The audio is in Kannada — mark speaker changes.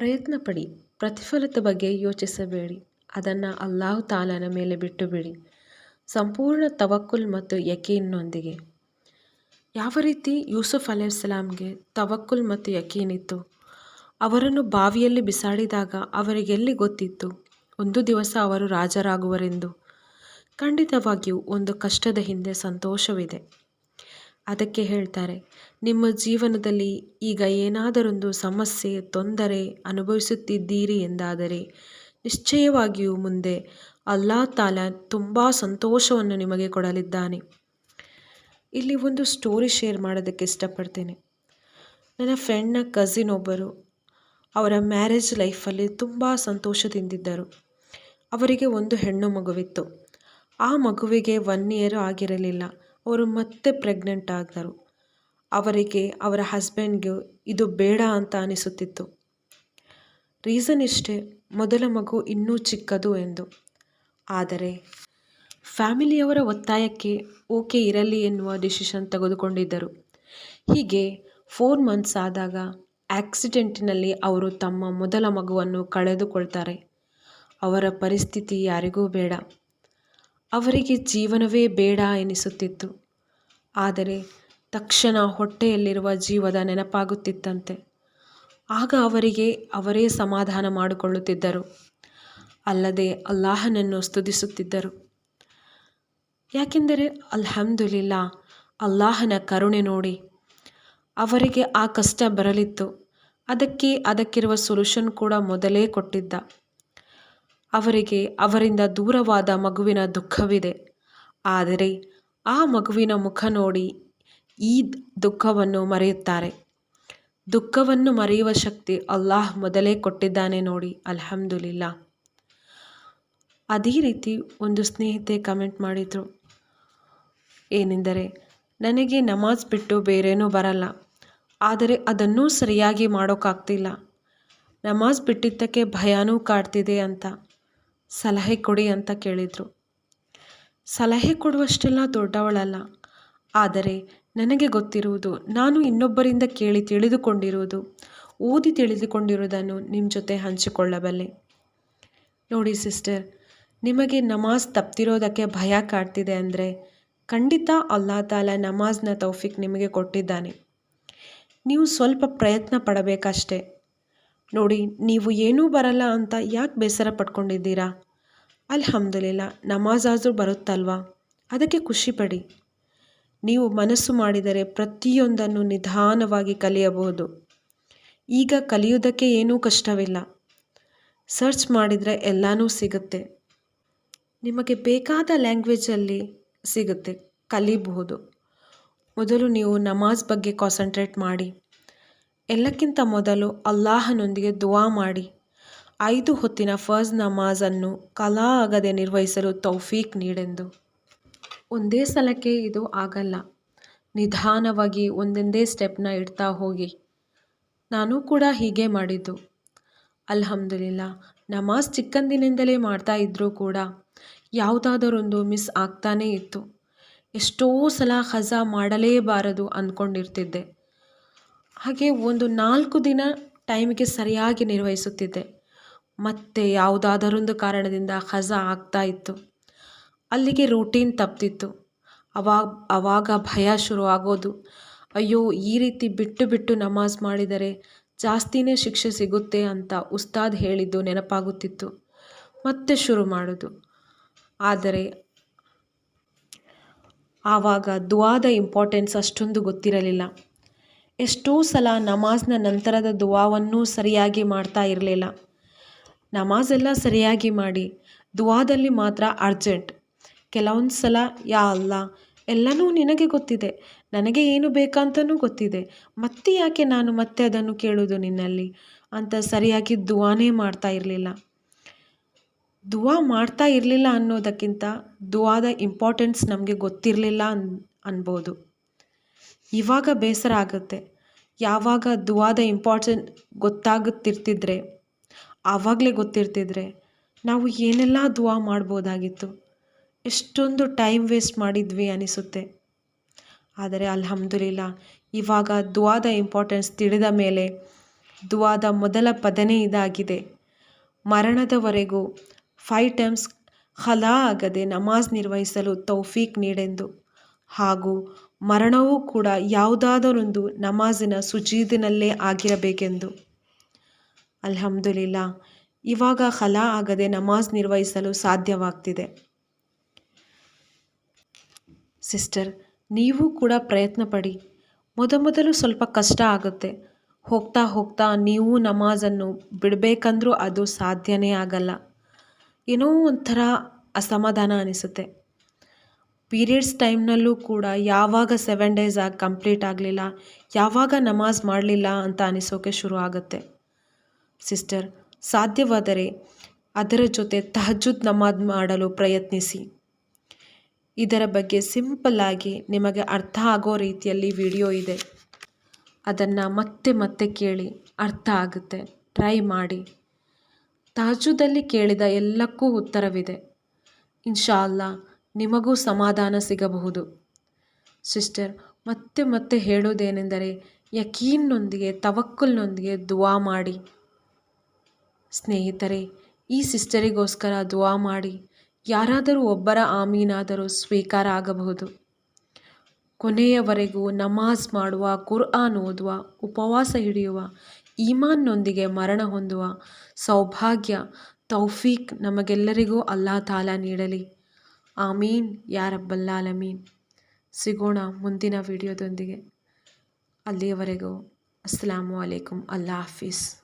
Speaker 1: ಪ್ರಯತ್ನ ಪಡಿ ಪ್ರತಿಫಲದ ಬಗ್ಗೆ ಯೋಚಿಸಬೇಡಿ. ಅದನ್ನು ಅಲ್ಲಾಹು ತಾಲನ ಮೇಲೆ ಬಿಟ್ಟು ಬಿಡಿ ಸಂಪೂರ್ಣ ತವಕ್ಕುಲ್ ಮತ್ತು ಯಕೀನ್ನೊಂದಿಗೆ. ಯಾವ ರೀತಿ ಯೂಸುಫ್ ಅಲೈಹಿಸ್ಸಲಾಮ್ಗೆ ತವಕ್ಕುಲ್ ಮತ್ತು ಯಕೀನಿತ್ತು? ಅವರನ್ನು ಬಾವಿಯಲ್ಲಿ ಬಿಸಾಡಿದಾಗ ಅವರಿಗೆಲ್ಲಿ ಗೊತ್ತಿತ್ತು? ಒಂದು ದಿವಸ ಅವರು ರಾಜರಾಗುವರೆಂದು? ಖಂಡಿತವಾಗಿಯೂ ಒಂದು ಕಷ್ಟದ ಹಿಂದೆ ಸಂತೋಷವಿದೆ. ಅದಕ್ಕೆ ಹೇಳ್ತಾರೆ, ನಿಮ್ಮ ಜೀವನದಲ್ಲಿ ಈಗ ಏನಾದರೊಂದು ಸಮಸ್ಯೆ, ತೊಂದರೆ ಅನುಭವಿಸುತ್ತಿದ್ದೀರಿ ಎಂದಾದರೆ, ನಿಶ್ಚಯವಾಗಿಯೂ ಮುಂದೆ ಅಲ್ಲಾ ತಾಲ ತುಂಬ ಸಂತೋಷವನ್ನು ನಿಮಗೆ ಕೊಡಲಿದ್ದಾನೆ. ಇಲ್ಲಿ ಒಂದು ಸ್ಟೋರಿ ಶೇರ್ ಮಾಡೋದಕ್ಕೆ ಇಷ್ಟಪಡ್ತೇನೆ. ನನ್ನ ಫ್ರೆಂಡ್ನ ಕಸಿನ್ ಒಬ್ಬರು ಅವರ ಮ್ಯಾರೇಜ್ ಲೈಫಲ್ಲಿ ತುಂಬ ಸಂತೋಷದಿಂದಿದ್ದರು. ಅವರಿಗೆ ಒಂದು ಹೆಣ್ಣು ಮಗುವಿತ್ತು. ಆ ಮಗುವಿಗೆ ಒನ್ ಇಯರ್ ಆಗಿರಲಿಲ್ಲ. ಅವರು ಮತ್ತೆ ಪ್ರೆಗ್ನೆಂಟ್ ಆದರು ಅವರಿಗೆ ಅವರ ಹಸ್ಬೆಂಡ್ಗೆ ಇದು ಬೇಡ ಅಂತ ಅನಿಸುತ್ತಿತ್ತು. ರೀಸನ್ ಇಷ್ಟೇ, ಮೊದಲ ಮಗು ಇನ್ನೂ ಚಿಕ್ಕದು ಎಂದು. ಆದರೆ ಫ್ಯಾಮಿಲಿಯವರ ಒತ್ತಾಯಕ್ಕೆ ಓಕೆ ಇರಲಿ ಎನ್ನುವ ಡಿಸಿಷನ್ ತೆಗೆದುಕೊಂಡಿದ್ದರು. ಹೀಗೆ ಫೋರ್ ಮಂತ್ಸ್ ಆದಾಗ ಆಕ್ಸಿಡೆಂಟಿನಲ್ಲಿ ಅವರು ತಮ್ಮ ಮೊದಲ ಮಗುವನ್ನು ಕಳೆದುಕೊಳ್ತಾರೆ. ಅವರ ಪರಿಸ್ಥಿತಿ ಯಾರಿಗೂ ಬೇಡ. ಅವರಿಗೆ ಜೀವನವೇ ಬೇಡ ಎನಿಸುತ್ತಿತ್ತು. ಆದರೆ ತಕ್ಷಣ ಹೊಟ್ಟೆಯಲ್ಲಿರುವ ಜೀವದ ನೆನಪಾಗುತ್ತಿತ್ತಂತೆ. ಆಗ ಅವರಿಗೆ ಅವರೇ ಸಮಾಧಾನ ಮಾಡಿಕೊಳ್ಳುತ್ತಿದ್ದರು. ಅಲ್ಲದೆ ಅಲ್ಲಾಹನನ್ನು ಸ್ತುತಿಸುತ್ತಿದ್ದರು. ಯಾಕೆಂದರೆ ಅಲ್ಹಮ್ದುಲಿಲ್ಲಾ, ಅಲ್ಲಾಹನ ಕರುಣೆ ನೋಡಿ ಅವರಿಗೆ ಆ ಕಷ್ಟ ಬರಲಿತ್ತು. ಅದಕ್ಕೆ ಅದಕ್ಕಿರುವ ಸೊಲ್ಯೂಷನ್ ಕೂಡ ಮೊದಲೇ ಕೊಟ್ಟಿದ್ದ. ಅವರಿಗೆ ಅವರಿಂದ ದೂರವಾದ ಮಗುವಿನ ದುಃಖವಿದೆ. ಆದರೆ ಆ ಮಗುವಿನ ಮುಖ ನೋಡಿ ಈ ದುಃಖವನ್ನು ಮರೆಯುತ್ತಾರೆ. ದುಃಖವನ್ನು ಮರೆಯುವ ಶಕ್ತಿ ಅಲ್ಲಾಹ್ ಮೊದಲೇ ಕೊಟ್ಟಿದ್ದಾನೆ ನೋಡಿ ಅಲ್ಹಮ್ದುಲಿಲ್ಲ ಅದೇ ರೀತಿ ಒಂದು ಸ್ನೇಹಿತೆ ಕಮೆಂಟ್ ಮಾಡಿದರು, ಏನೆಂದರೆ, ನನಗೆ ನಮಾಜ್ ಬಿಟ್ಟು ಬೇರೇನೂ ಬರಲ್ಲ, ಆದರೆ ಅದನ್ನೂ ಸರಿಯಾಗಿ ಮಾಡೋಕ್ಕಾಗ್ತಿಲ್ಲ. ನಮಾಜ್ ಬಿಟ್ಟಿದ್ದಕ್ಕೆ ಭಯನೂ ಕಾಡ್ತಿದೆ ಅಂತ. ಸಲಹೆ ಕೊಡಿ ಅಂತ ಕೇಳಿದರು. ಸಲಹೆ ಕೊಡುವಷ್ಟೆಲ್ಲ ದೊಡ್ಡವಳಲ್ಲ. ಆದರೆ ನನಗೆ ಗೊತ್ತಿರುವುದು, ನಾನು ಇನ್ನೊಬ್ಬರಿಂದ ಕೇಳಿ ತಿಳಿದುಕೊಂಡಿರುವುದು, ಓದಿ ತಿಳಿದುಕೊಂಡಿರುವುದನ್ನು ನಿಮ್ಮ ಜೊತೆ ಹಂಚಿಕೊಳ್ಳಬಲ್ಲೆ. ನೋಡಿ ಸಿಸ್ಟರ್, ನಿಮಗೆ ನಮಾಜ್ ತಪ್ತಿರೋದಕ್ಕೆ ಭಯ ಕಾಡ್ತಿದೆ ಅಂದರೆ ಖಂಡಿತ ಅಲ್ಲಾ ತಾಲ ನಮಾಜ್ನ ತೌಫಿಕ್ ನಿಮಗೆ ಕೊಟ್ಟಿದ್ದಾನೆ. ನೀವು ಸ್ವಲ್ಪ ಪ್ರಯತ್ನ ಪಡಬೇಕಷ್ಟೆ. ನೋಡಿ, ನೀವು ಏನೂ ಬರಲ್ಲ ಅಂತ ಯಾಕೆ ಬೇಸರ ಪಡ್ಕೊಂಡಿದ್ದೀರಾ ಅಲ್ಹಮ್ದುಲಿಲ್ಲ ಆದರೂ ಬರುತ್ತಲ್ವಾ? ಅದಕ್ಕೆ ಖುಷಿಪಡಿ. ನೀವು ಮನಸ್ಸು ಮಾಡಿದರೆ ಪ್ರತಿಯೊಂದನ್ನು ನಿಧಾನವಾಗಿ ಕಲಿಯಬಹುದು. ಈಗ ಕಲಿಯುವುದಕ್ಕೆ ಏನೂ ಕಷ್ಟವಿಲ್ಲ. ಸರ್ಚ್ ಮಾಡಿದರೆ ಎಲ್ಲನೂ ಸಿಗುತ್ತೆ. ನಿಮಗೆ ಬೇಕಾದ ಲ್ಯಾಂಗ್ವೇಜಲ್ಲಿ ಸಿಗುತ್ತೆ, ಕಲಿಬಹುದು. ಮೊದಲು ನೀವು ನಮಾಜ್ ಬಗ್ಗೆ ಕಾನ್ಸಂಟ್ರೇಟ್ ಮಾಡಿ. ಎಲ್ಲಕ್ಕಿಂತ ಮೊದಲು ಅಲ್ಲಾಹನೊಂದಿಗೆ ದುವಾ ಮಾಡಿ. ಐದು ಹೊತ್ತಿನ ಫರ್ಜ್ ನಮಾಜನ್ನು ಕಲಾ ಆಗದೆ ನಿರ್ವಹಿಸಲು ತೌಫೀಕ್ ನೀಡೆಂದು. ಒಂದೇ ಸಲಕ್ಕೆ ಇದು ಆಗಲ್ಲ. ನಿಧಾನವಾಗಿ ಒಂದೊಂದೇ ಸ್ಟೆಪ್ನ ಇಡ್ತಾ ಹೋಗಿ. ನಾನು ಕೂಡ ಹೀಗೆ ಮಾಡಿದ್ದು. ಅಲ್ಹಮ್ದುಲಿಲ್ಲ, ನಮಾಜ್ ಚಿಕ್ಕಂದಿನಿಂದಲೇ ಮಾಡ್ತಾ ಇದ್ದರೂ ಕೂಡ ಯಾವುದಾದರೊಂದು ಮಿಸ್ ಆಗ್ತಾನೇ ಇತ್ತು. ಎಷ್ಟೋ ಸಲ ಹಜಾ ಮಾಡಲೇಬಾರದು ಅಂದ್ಕೊಂಡಿರ್ತಿದ್ದೆ. ಹಾಗೆ ಒಂದು ನಾಲ್ಕು ದಿನ ಟೈಮಿಗೆ ಸರಿಯಾಗಿ ನಿರ್ವಹಿಸುತ್ತಿದ್ದೆ. ಮತ್ತೆ ಯಾವುದಾದರೊಂದು ಕಾರಣದಿಂದ ಹಜ ಆಗ್ತಾ ಇತ್ತು. ಅಲ್ಲಿಗೆ ರೂಟೀನ್ ತಪ್ತಿತ್ತು. ಅವಾಗ ಆವಾಗ ಭಯ ಶುರುವಾಗೋದು. ಅಯ್ಯೋ, ಈ ರೀತಿ ಬಿಟ್ಟು ಬಿಟ್ಟು ನಮಾಜ್ ಮಾಡಿದರೆ ಜಾಸ್ತಿನೇ ಶಿಕ್ಷೆ ಸಿಗುತ್ತೆ ಅಂತ ಉಸ್ತಾದ್ ಹೇಳಿದ್ದು ನೆನಪಾಗುತ್ತಿತ್ತು. ಮತ್ತೆ ಶುರು ಮಾಡೋದು. ಆದರೆ ಆವಾಗ ದುವಾದ ಇಂಪಾರ್ಟೆನ್ಸ್ ಅಷ್ಟೊಂದು ಗೊತ್ತಿರಲಿಲ್ಲ. ಎಷ್ಟೋ ಸಲ ನಮಾಜ್ನ ನಂತರದ ದುವಾವನ್ನೂ ಸರಿಯಾಗಿ ಮಾಡ್ತಾ ಇರಲಿಲ್ಲ. ನಮಾಜೆಲ್ಲ ಸರಿಯಾಗಿ ಮಾಡಿ, ದುವಾದಲ್ಲಿ ಮಾತ್ರ ಅರ್ಜೆಂಟ್. ಕೆಲವೊಂದು ಸಲ, ಯಾ ಅಲ್ಲ, ಎಲ್ಲನೂ ನಿನಗೆ ಗೊತ್ತಿದೆ, ನನಗೆ ಏನು ಬೇಕಂತನೂ ಗೊತ್ತಿದೆ. ಮತ್ತೆ ಯಾಕೆ ನಾನು ಮತ್ತೆ ಅದನ್ನು ಕೇಳೋದು ನಿನ್ನಲ್ಲಿ? ಅಂತ ಸರಿಯಾಗಿ ದುವಾನೇ ಮಾಡ್ತಾ ಇರಲಿಲ್ಲ. ದುವಾ ಮಾಡ್ತಾ ಇರಲಿಲ್ಲ ಅನ್ನೋದಕ್ಕಿಂತ ದುವಾದ ಇಂಪಾರ್ಟೆನ್ಸ್ ನಮಗೆ ಗೊತ್ತಿರಲಿಲ್ಲ ಅನ್, ಅನ್ಬೋದು. ಇವಾಗ ಬೇಸರ ಆಗುತ್ತೆ. ಯಾವಾಗ ದುವಾದ ಇಂಪಾರ್ಟೆಂಟ್ ಗೊತ್ತಾಗುತ್ತಿರ್ತಿದ್ರೆ, ಆವಾಗಲೇ ಗೊತ್ತಿರ್ತಿದ್ರೆ ನಾವು ಏನೆಲ್ಲ ದುವಾ ಮಾಡ್ಬೋದಾಗಿತ್ತು, ಎಷ್ಟೊಂದು ಟೈಮ್ ವೇಸ್ಟ್ ಮಾಡಿದ್ವಿ ಅನಿಸುತ್ತೆ. ಆದರೆ ಅಲ್ಹಮ್ದುಲಿಲ್ಲ, ಇವಾಗ ದುವಾದ ಇಂಪಾರ್ಟೆನ್ಸ್ ತಿಳಿದ ಮೇಲೆ ದುವಾದ ಮೊದಲ ಪದನೇ ಇದಾಗಿದೆ. ಮರಣದವರೆಗೂ ಫೈವ್ ಟೈಮ್ಸ್ ಹಲಾ ಆಗದೆ ನಮಾಜ್ ನಿರ್ವಹಿಸಲು ತೌಫೀಕ್ ನೀಡೆಂದು ಹಾಗೂ ಮರಣವೂ ಕೂಡ ಯಾವುದಾದರೊಂದು ನಮಾಜಿನ ಸುಜೀದಿನಲ್ಲೇ ಆಗಿರಬೇಕೆಂದು. ಅಲ್ಹಮ್ದುಲಿಲ್ಲಾ, ಇವಾಗ ಹಲಾ ಆಗದೆ ನಮಾಜ್ ನಿರ್ವಹಿಸಲು ಸಾಧ್ಯವಾಗ್ತಿದೆ. ಸಿಸ್ಟರ್, ನೀವು ಕೂಡ ಪ್ರಯತ್ನ ಪಡಿ ಮೊದಮೊದಲು ಸ್ವಲ್ಪ ಕಷ್ಟ ಆಗುತ್ತೆ. ಹೋಗ್ತಾ ಹೋಗ್ತಾ ನೀವು ನಮಾಜನ್ನು ಬಿಡಬೇಕಂದ್ರೂ ಅದು ಸಾಧ್ಯನೇ ಆಗಲ್ಲ. ಏನೋ ಒಂಥರ ಅಸಮಾಧಾನ ಅನಿಸುತ್ತೆ. ಪೀರಿಯಡ್ಸ್ ಟೈಮ್ನಲ್ಲೂ ಕೂಡ ಯಾವಾಗ ಸೆವೆನ್ ಡೇಸ್ ಆಗಿ ಕಂಪ್ಲೀಟ್ ಆಗಲಿಲ್ಲ, ಯಾವಾಗ ನಮಾಜ್ ಮಾಡಲಿಲ್ಲ ಅಂತ ಅನಿಸೋಕೆ ಶುರು ಆಗುತ್ತೆ. ಸಿಸ್ಟರ್, ಸಾಧ್ಯವಾದರೆ ಅದರ ಜೊತೆ ತಹಜುದ್ ನಮಾಜ್ ಮಾಡಲು ಪ್ರಯತ್ನಿಸಿ. ಇದರ ಬಗ್ಗೆ ಸಿಂಪಲ್ಲಾಗಿ ನಿಮಗೆ ಅರ್ಥ ಆಗೋ ರೀತಿಯಲ್ಲಿ ವಿಡಿಯೋ ಇದೆ. ಅದನ್ನು ಮತ್ತೆ ಮತ್ತೆ ಕೇಳಿ ಅರ್ಥ ಆಗುತ್ತೆ. ಟ್ರೈ ಮಾಡಿ. ತಾಜುದಲ್ಲಿ ಕೇಳಿದ ಎಲ್ಲಕ್ಕೂ ಉತ್ತರವಿದೆ. ಇನ್ಶಾ ಅಲ್ಲಾ ನಿಮಗೂ ಸಮಾಧಾನ ಸಿಗಬಹುದು. ಸಿಸ್ಟರ್, ಮತ್ತೆ ಮತ್ತೆ ಹೇಳೋದೇನೆಂದರೆ ಯಕೀನ್ನೊಂದಿಗೆ ತವಕ್ಕಲ್ನೊಂದಿಗೆ ದುವಾ ಮಾಡಿ. ಸ್ನೇಹಿತರೆ, ಈ ಸಿಸ್ಟರಿಗೋಸ್ಕರ ದುವಾ ಮಾಡಿ. ಯಾರಾದರೂ ಒಬ್ಬರ ಆಮೀನಾದರೂ ಸ್ವೀಕಾರ ಆಗಬಹುದು. ಕೊನೆಯವರೆಗೂ ನಮಾಜ್ ಮಾಡುವ, ಕುರ್ಆನ್ ಓದುವ, ಉಪವಾಸ ಹಿಡಿಯುವ, ಈಮಾನ್ನೊಂದಿಗೆ ಮರಣ ಹೊಂದುವ ಸೌಭಾಗ್ಯ, ತೌಫೀಕ್ ನಮಗೆಲ್ಲರಿಗೂ ಅಲ್ಲಾ ತಾಲ ನೀಡಲಿ. ಆಮೀನ್ ಯಾ ರಬ್ಬಲ್ಲಾಲಮೀನ್ ಸಿಗೋಣ ಮುಂದಿನ ವಿಡಿಯೋದೊಂದಿಗೆ. ಅಲ್ಲಿಯವರೆಗೂ ಅಸ್ಲಾಮು ಅಲೈಕುಮ್. ಅಲ್ಲಾ ಹಾಫೀಸ್.